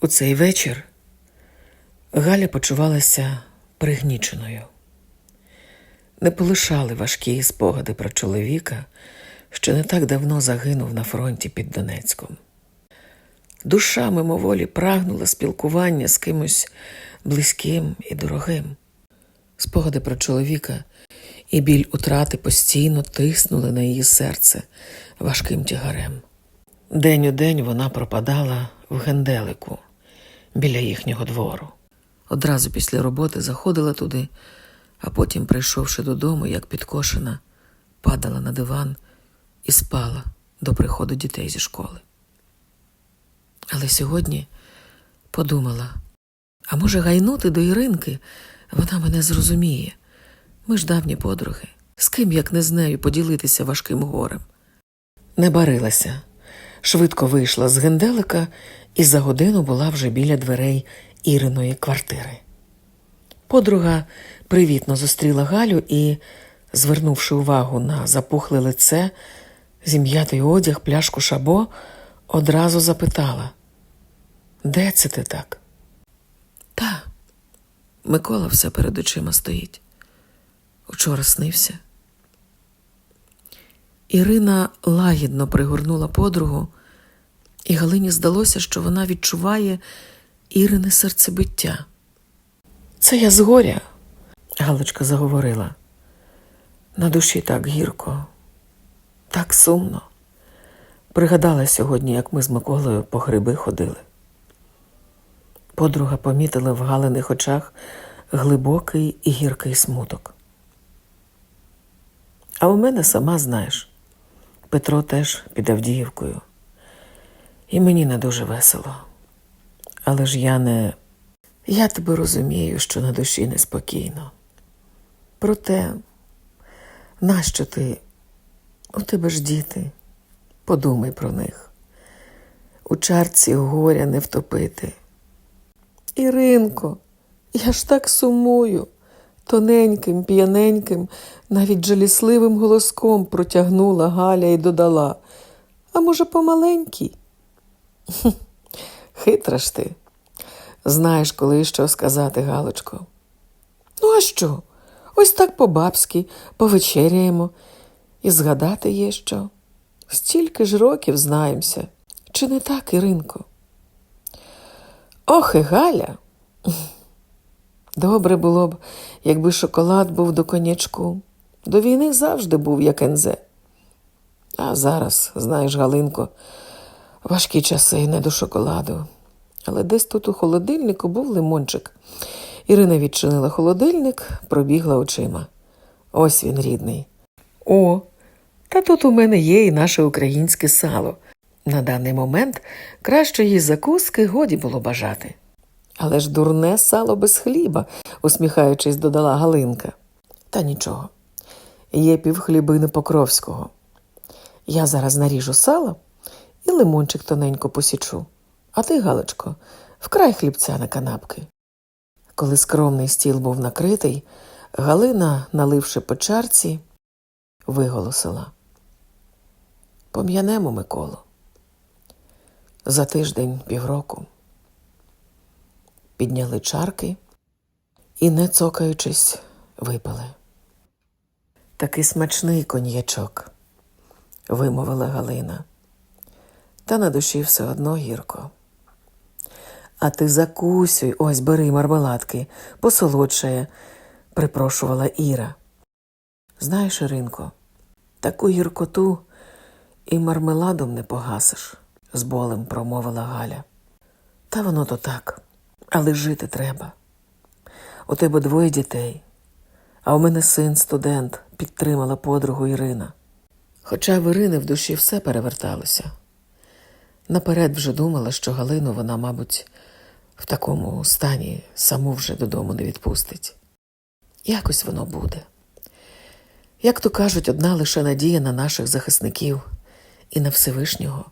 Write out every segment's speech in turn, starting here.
У цей вечір Галя почувалася пригніченою. Не полишали важкі спогади про чоловіка, що не так давно загинув на фронті під Донецьком. Душа мимоволі прагнула спілкування з кимось близьким і дорогим. Спогади про чоловіка і біль утрати постійно тиснули на її серце важким тягарем. День у день вона пропадала в генделику біля їхнього двору. Одразу після роботи заходила туди, а потім, прийшовши додому, як підкошена, падала на диван і спала до приходу дітей зі школи. Але сьогодні подумала: а може гайнути до Іринки, вона мене зрозуміє. Ми ж давні подруги. З ким, як не з нею, поділитися важким горем. Не барилася. Швидко вийшла з генделика і за годину була вже біля дверей Іриної квартири. Подруга привітно зустріла Галю і, звернувши увагу на запухле лице, зім'ятий одяг, пляшку шабо, одразу запитала: Де це ти так? Та, Микола все перед очима стоїть. Учора снився. Ірина лагідно пригорнула подругу, і Галині здалося, що вона відчуває Ірине серцебиття. Це я згоря, Галочка заговорила. На душі так гірко, так сумно. Пригадала сьогодні, як ми з Миколою по гриби ходили. Подруга помітила в Галиних очах глибокий і гіркий смуток. А у мене сама знаєш, Петро теж під Авдіївкою. І мені не дуже весело. Але ж я не. Я тебе розумію, що на душі неспокійно. Проте, нащо ти? У тебе ж діти. Подумай про них. У чарці горя не втопити. Іринко, я ж так сумую. Тоненьким, п'яненьким, навіть жалісливим голоском протягнула Галя і додала. А може, помаленький? Хитра ж ти. Знаєш, коли що сказати, Галочко. Ну, а що? Ось так по-бабськи повечеряємо. І згадати є що. Стільки ж років знаємося. Чи не так, Іринко? Ох, і Галя. Добре було б, якби шоколад був до конячку. До війни завжди був як ензе. А зараз, знаєш, Галинко, важкі часи не до шоколаду. Але десь тут у холодильнику був лимончик. Ірина відчинила холодильник, пробігла очима. Ось він, рідний. О, та тут у мене є і наше українське сало. На даний момент кращої закуски годі було бажати. Але ж дурне сало без хліба, усміхаючись, додала Галинка. Та нічого. Є півхлібини Покровського. Я зараз наріжу сало і лимончик тоненько посічу. А ти, Галочко, вкрай хлібця на канапки. Коли скромний стіл був накритий, Галина, наливши по чарці, виголосила. Пом'янемо Миколу. За тиждень півроку підняли чарки і, не цокаючись, випили. Такий смачний коньячок, вимовила Галина. Та на душі все одно гірко. А ти закусюй, ось бери мармеладки, посолодшає, припрошувала Іра. Знаєш, Іринко, таку гіркоту і мармеладом не погасиш, з болем промовила Галя. Та воно то так, але жити треба. У тебе двоє дітей, а у мене син студент, підтримала подругу Ірина. Хоча в Ірини в душі все переверталося. Наперед вже думала, що Галину вона, мабуть, в такому стані саму вже додому не відпустить. Якось воно буде. Як то кажуть, одна лише надія на наших захисників і на Всевишнього,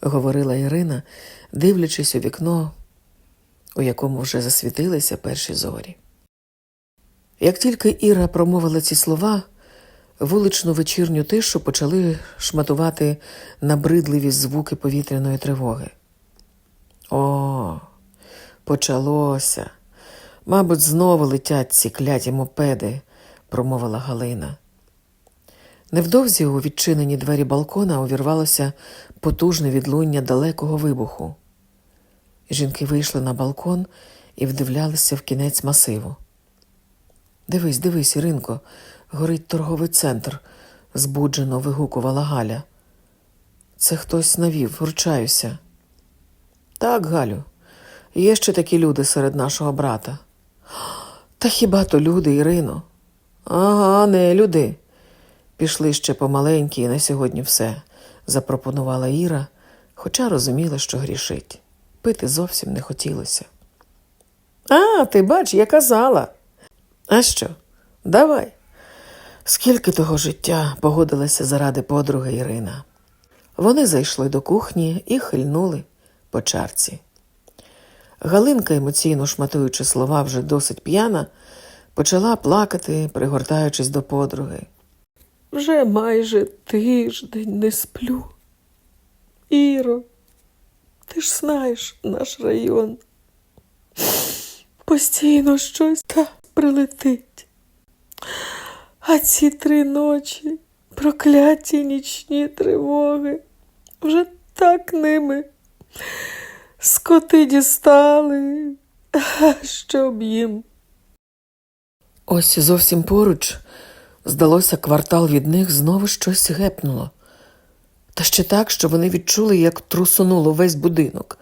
говорила Ірина, дивлячись у вікно, у якому вже засвітилися перші зорі. Як тільки Іра промовила ці слова, вуличну вечірню тишу почали шматувати набридливі звуки повітряної тривоги. О, Почалося. Мабуть, знову летять ці кляті мопеди, промовила Галина. Невдовзі у відчинені двері балкона увірвалося потужне відлуння далекого вибуху. Жінки вийшли на балкон і вдивлялися в кінець масиву. Дивись, дивись, Іринко, горить торговий центр, збуджено вигукувала Галя. Це хтось навів, ручаюся. Так, Галю, є ще такі люди серед нашого брата. Та хіба то люди, Ірино? Ага, не люди. Пішли ще помаленькі і на сьогодні все, запропонувала Іра, хоча розуміла, що грішить. Пити зовсім не хотілося. А, ти бач, я казала. А що? Давай. Скільки того життя погодилася заради подруги Ірина. Вони зайшли до кухні і хильнули по чарці. Галинка, емоційно шматуючи слова, вже досить п'яна, почала плакати, пригортаючись до подруги. Вже майже тиждень не сплю. Іро, ти ж знаєш наш район. Постійно щось та прилетить. А ці три ночі, прокляті нічні тривоги, вже так ними скоти дістали, щоб їм. Ось зовсім поруч, здалося, квартал від них знову щось гепнуло. Та ще так, що вони відчули, як трусонуло весь будинок.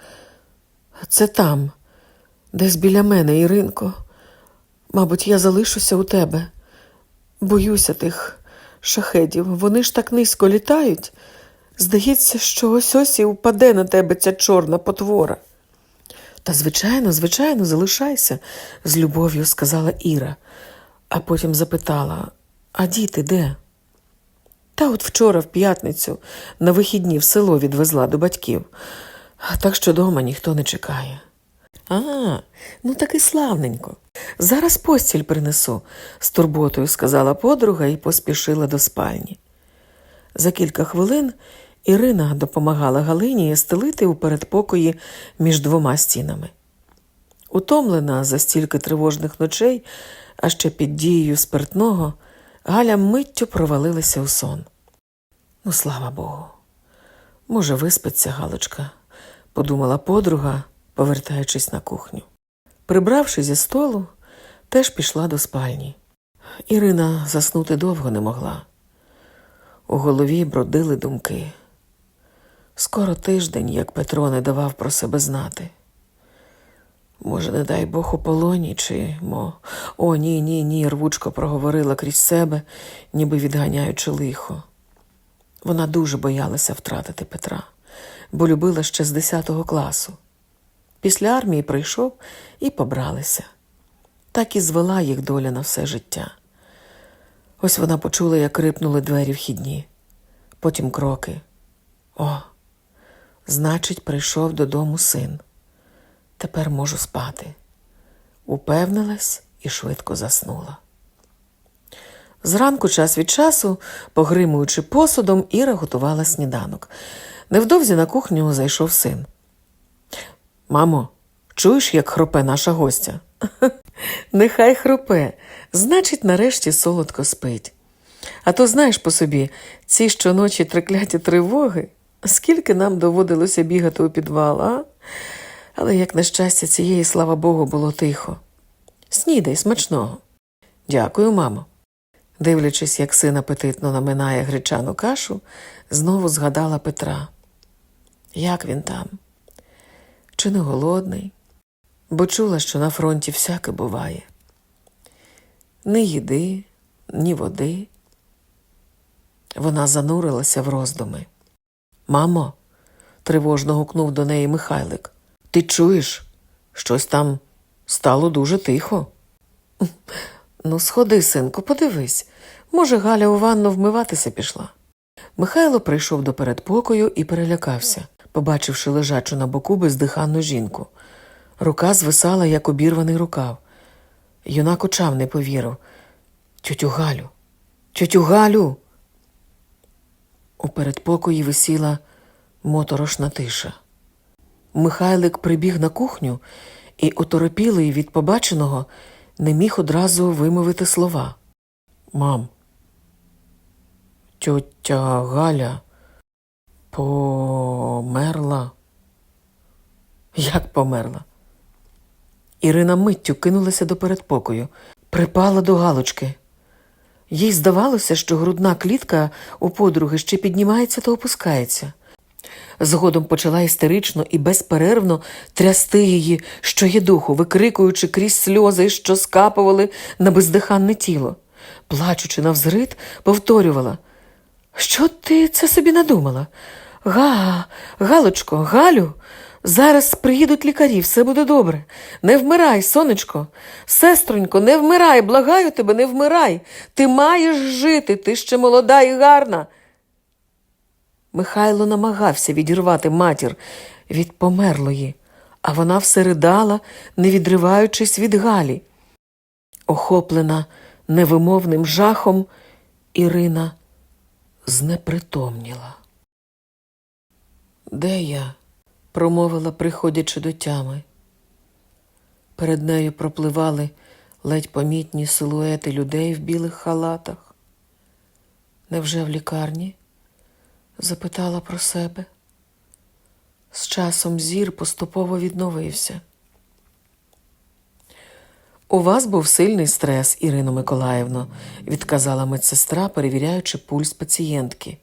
Це там, десь біля мене, Іринко. Мабуть, я залишуся у тебе. Боюся тих шахедів. Вони ж так низько літають. Здається, що ось ось і впаде на тебе ця чорна потвора. Та, звичайно, звичайно, залишайся, з любов'ю сказала Іра, а потім запитала: А діти де? Та от вчора, в п'ятницю, на вихідні в село відвезла до батьків, так що дома ніхто не чекає. А, ну таки славненько. Зараз постіль принесу, з турботою сказала подруга і поспішила до спальні. За кілька хвилин Ірина допомагала Галині стелити у передпокої між двома стінами. Утомлена за стільки тривожних ночей, а ще під дією спиртного, Галя миттю провалилася у сон. Ну, слава Богу. Може, виспиться Галочка, подумала подруга, повертаючись на кухню. Прибравши зі столу, теж пішла до спальні. Ірина заснути довго не могла. У голові бродили думки. Скоро тиждень, як Петро не давав про себе знати. Може, не дай Бог у полоні, чи мо. О, ні, ні, ні, рвучко проговорила крізь себе, ніби відганяючи лихо. Вона дуже боялася втратити Петра, бо любила ще з 10 класу. Після армії прийшов і побралися. Так і звела їх доля на все життя. Ось вона почула, як рипнули двері вхідні, потім кроки. О, значить, прийшов додому син. Тепер можу спати. Упевнилась і швидко заснула. Зранку, час від часу, погримуючи посудом, Іра готувала сніданок. Невдовзі на кухню зайшов син. Мамо, чуєш, як хропе наша гостя? Нехай хропе, значить, нарешті солодко спить. А то знаєш по собі, ці щоночі трикляті тривоги, скільки нам доводилося бігати у підвал, а? Але, як на щастя, цієї, слава Богу, було тихо. Снідай смачного. Дякую, мамо. Дивлячись, як син апетитно наминає гречану кашу, знову згадала Петра. Як він там? Чи не голодний? Бо чула, що на фронті всяке буває. Ні їди, ні води. Вона занурилася в роздуми. Мамо, тривожно гукнув до неї Михайлик. Ти чуєш? Щось там стало дуже тихо. Ну, сходи, синку, подивись. Може, Галя у ванну вмиватися пішла. Михайло прийшов до передпокою і перелякався, побачивши лежачу на боку бездиханну жінку. Рука звисала, як обірваний рукав. Юнак очам не повірив. Тьотю Галю, тьотю Галю. У передпокої висіла моторошна тиша. Михайлик прибіг на кухню і оторопілий від побаченого не міг одразу вимовити слова. Мам, тьотя Галя померла. Як померла? Ірина миттю кинулася до передпокою, припала до галочки. Їй здавалося, що грудна клітка у подруги ще піднімається та опускається. Згодом почала істерично і безперервно трясти її, що є духу, викрикуючи крізь сльози, що скапували на бездиханне тіло. Плачучи навзрид, повторювала Що ти це собі надумала? Га, Галочко, Галю, зараз приїдуть лікарі, все буде добре. Не вмирай, сонечко. Сестронько, не вмирай, благаю тебе, не вмирай. Ти маєш жити, ти ще молода і гарна. Михайло намагався відірвати матір від померлої, а вона все ридала, не відриваючись від Галі. Охоплена невимовним жахом, Ірина знепритомніла. Де я? промовила, приходячи до тями. Перед нею пропливали ледь помітні силуети людей в білих халатах. Невже в лікарні? запитала про себе. З часом зір поступово відновився. У вас був сильний стрес, Ірино Миколаївно, відказала медсестра, перевіряючи пульс пацієнтки.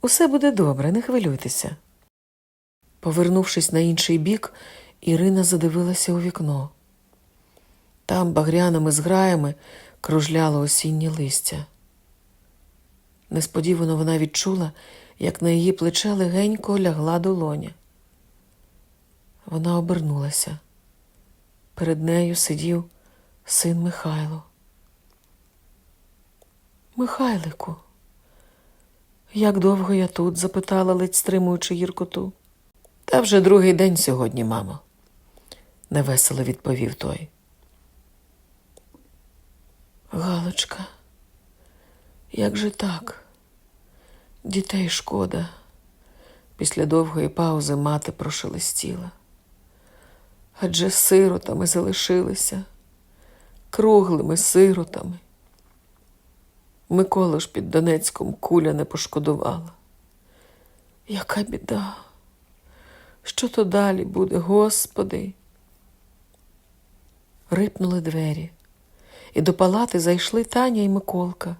Усе буде добре, не хвилюйтеся. Повернувшись на інший бік, Ірина задивилася у вікно. Там багряними зграями кружляло осіннє листя. Несподівано вона відчула, як на її плече легенько лягла долоня. Вона обернулася. Перед нею сидів син Михайло. Михайлику, як довго я тут? запитала, ледь стримуючи гіркоту. Та вже другий день сьогодні, мамо, невесело відповів той. Галочка, як же так? Дітей шкода. Після довгої паузи мати прошелестіла. Адже сиротами залишилися, круглими сиротами. Микола ж під Донецьком куля не пошкодувала. Яка біда? Що то далі буде, Господи? Рипнули двері, і до палати зайшли Таня і Миколка,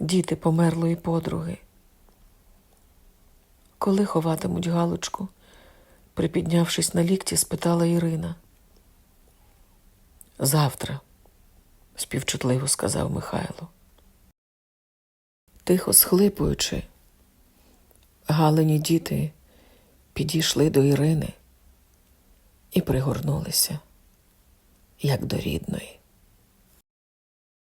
діти померлої подруги. Коли ховатимуть Галочку? Припіднявшись на лікті, спитала Ірина. Завтра, співчутливо сказав Михайло. Тихо схлипуючи, Галині діти підійшли до Ірини і пригорнулися, як до рідної.